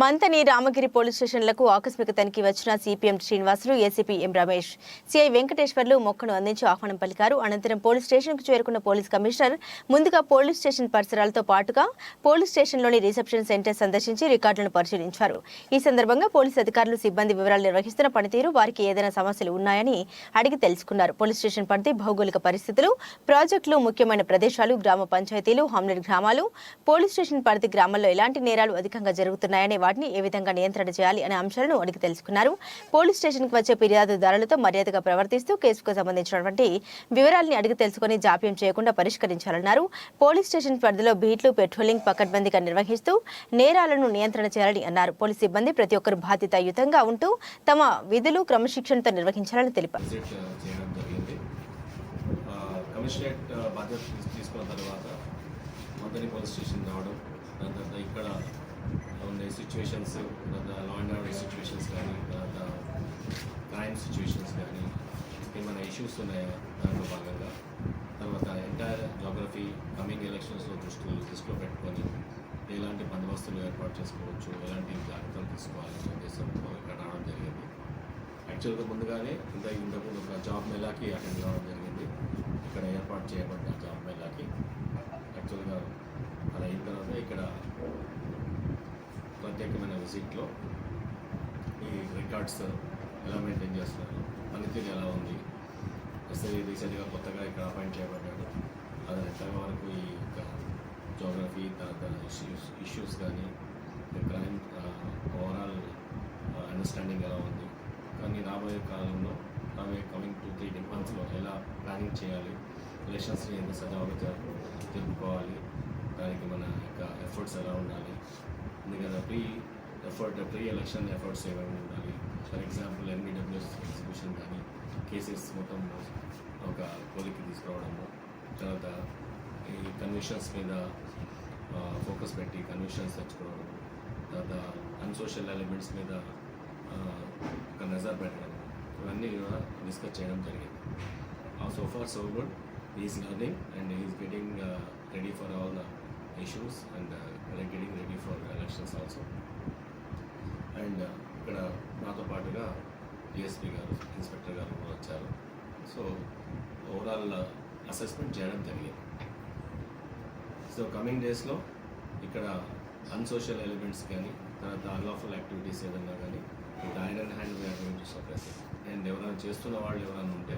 Manthani Ramagiri police స్టేషన్లకు ఆకస్మిక తనిఖీ వచ్చిన CPM Srinivasulu ACP M Ramesh. CI Venkateswarlu మొక్కను అందించి ఆహ్వానం పలికారు. అనంతరం పోలీస్ స్టేషన్కు చేరుకున్న పోలీస్ కమిషనర్ ముందుగా పోలీస్ స్టేషన్ పరిసరాలతో పాటుగా పోలీస్ స్టేషన్లోని రిసెప్షన్ సెంటర్ సందర్శించి రికార్డులను పరిశీలించారు. ఈ సందర్భంగా పోలీస్ అధికారులు సిబ్బంది వివరాలు నిర్వహిస్తున్న పనితీరు వారికి ఏదైనా సమస్యలు ఉన్నాయని అడిగి తెలుసుకున్నారు. పోలీస్ స్టేషన్ పరిధి భౌగోళిక పరిస్థితులు ప్రాజెక్టులు ముఖ్యమైన ప్రదేశాలు గ్రామ పంచాయతీలు హమ్లెట్ గ్రామాలు పోలీస్ స్టేషన్ పరిధి గ్రామాల్లో ఎలాంటి నేరాలు అధికంగా జరుగుతున్నాయనే వాటిని ఏ విధంగా నియంత్రణ చేయాలి అనే అంశాలను అడిగి తెలుసుకున్నారు. పోలీస్ స్టేషన్కి వచ్చే ఫిర్యాదుదారులతో మర్యాదగా ప్రవర్తిస్తూ కేసుకు సంబంధించినటువంటి వివరాలని అడిగి తెలుసుకుని జాప్యం చేయకుండా పరిష్కరించాలన్నారు. పోలీస్ స్టేషన్ పరిధిలో బీట్లు పెట్రోలింగ్ పకడ్బందీగా నిర్వహిస్తూ నేరాలను నియంత్రణ చేయాలని అన్నారు. పోలీస్ సిబ్బంది ప్రతి ఒక్కరు బాధ్యతాయుతంగా ఉంటూ తమ విధులు క్రమశిక్షణతో నిర్వహించాలని తెలిపారు. కమిషనరేట్ బాధ్యత తీసుకున్న తర్వాత మదని పోలీస్ స్టేషన్ రావడం దాని తర్వాత ఇక్కడ ఉండే సిచ్యువేషన్స్ తర్వాత లా అండ్ ఆర్డర్ సిచ్యువేషన్స్ కానీ తర్వాత క్రైమ్ సిచ్యువేషన్స్ కానీ ఏమైనా ఇష్యూస్ ఉన్నాయా దాంట్లో భాగంగా? తర్వాత ఎంటైర్ జోగ్రఫీ కమింగ్ ఎలక్షన్స్లో దృష్టిలో దృష్టిలో పెట్టుకొని ఎలాంటి బందోబస్తులు ఏర్పాటు చేసుకోవచ్చు ఎలాంటి జాగ్రత్తలు తీసుకోవాలి ఉద్దేశంతో ఇక్కడ రావడం జరిగింది. యాక్చువల్గా ముందుగానే ఇంత ఇంతకుముందు ఒక జాబ్ మేళాకి అటెండ్ కావడం జరిగింది. ఇక్కడ ఏర్పాటు చేయబడ్డ జాబ్ మేళాకి యాక్చువల్గా అలా అయిన తర్వాత ఇక్కడ విజిట్లో ఈ రికార్డ్స్ ఎలా మెయింటైన్ చేస్తున్నారు? పనితీరు ఎలా ఉంది? ఎస్ఐ రీసెంట్గా కొత్తగా ఇక్కడ అపాయింట్ చేయబడ్డాడు. అతను ఎంతగా వరకు ఈ యొక్క జోగ్రఫీ తర్వాత ఇష్యూస్ ఇష్యూస్ కానీ క్రైమ్ ఓవరాల్ అండర్స్టాండింగ్ ఎలా ఉంది? కానీ రాబోయే కాలంలో రాబోయే కమింగ్ టూ త్రీ మంత్స్లో ఎలా ప్లానింగ్ చేయాలి? రిలేషన్స్ని ఎంత సజావుగా జరుపు జరుపుకోవాలి? దానికి మన యొక్క ఎఫర్ట్స్ ఎలా ఉండాలి? ఎందుకంటే pre effort pre election efforts ఏమైనా ఉండాలి. ఫర్ ఎగ్జాంపుల్ ఎన్బిడబ్ల్యూఎస్ ఎగ్జిబిషన్ కానీ కేసెస్ మొత్తం ఒక కోలికి తీసుకురావడము తర్వాత ఈ కన్విషన్స్ మీద ఫోకస్ పెట్టి కన్విషన్స్ తెచ్చుకోవడం తర్వాత అన్సోషల్ ఎలిమెంట్స్ మీద ఒక నజర్ పెట్టడం ఇవన్నీ కూడా డిస్కస్ చేయడం జరిగింది. So far so good is learning and is getting ready for all the issues and getting ready for elections also and ఇక్కడ నాతో పాటుగా డిఎస్పీ గారు ఇన్స్పెక్టర్ గారు కూడా వచ్చారు. సో ఓవరాల్ అసెస్మెంట్ చేయడం జరిగింది. సో కమింగ్ డేస్లో ఇక్కడ అన్సోషల్ ఎలిమెంట్స్ కానీ తర్వాత అన్లాఫుల్ యాక్టివిటీస్ ఏదన్నా కానీ dine and hand activities going suppress and ఎవరైనా చేస్తున్న వాళ్ళు ఎవరైనా ఉంటే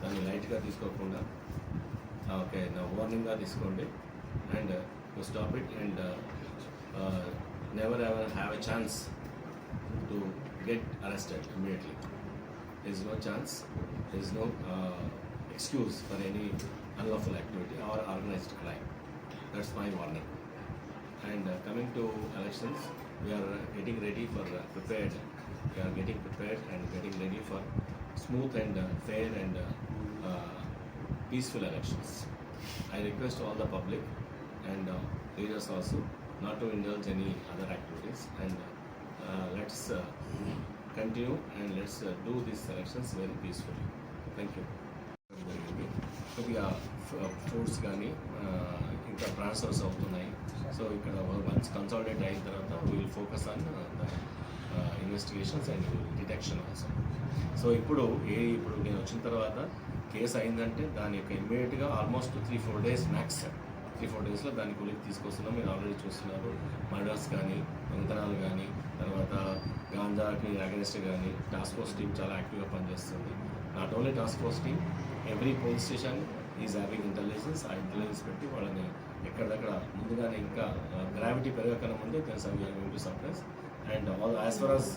దాన్ని లైట్గా తీసుకోకుండా ఓకే నా వార్నింగ్గా తీసుకోండి. And stop it and never ever have a chance to get arrested immediately. There's no chance, there's no uh, excuse for any unlawful activity or organized crime. That's my warning. And uh, coming to elections, we are getting ready for uh, prepared. We are getting prepared and getting ready for smooth and uh, fair and uh, uh, peaceful elections. I request all the public and uh, leaders also not to indulge any other activities and let's uh, continue and let's uh, do these elections very peacefully. Thank you. కొద్దిగా fruits కానీ ఇంకా transfers అవుతున్నాయి so ఇక్కడ once consolidate అయిన తర్వాత will focus on investigations and detection also so ఇప్పుడు ఏ ఇప్పుడు నేను వచ్చిన తర్వాత కేసు అయిందంటే దాని యొక్క ఇమ్మీడియట్గా almost three four days max three four డేస్లో దాని గురించి తీసుకొస్తున్నాం. మీరు ఆల్రెడీ చూస్తున్నారు. మర్డర్స్ కానీ దొంగతనాలు కానీ తర్వాత గాంజాకి అగెన్స్ట్ కానీ టాస్క్ ఫోర్స్ టీం చాలా యాక్టివ్గా పనిచేస్తుంది. Not only task force team every police station is having intelligence ఆ ఇంటెలిజెన్స్ పెట్టి వాళ్ళని ఎక్కడదక్కడ ముందుగానే ఇంకా గ్రావిటీ పెరగకుండా ముందే తెలుసు to suppress and all as for us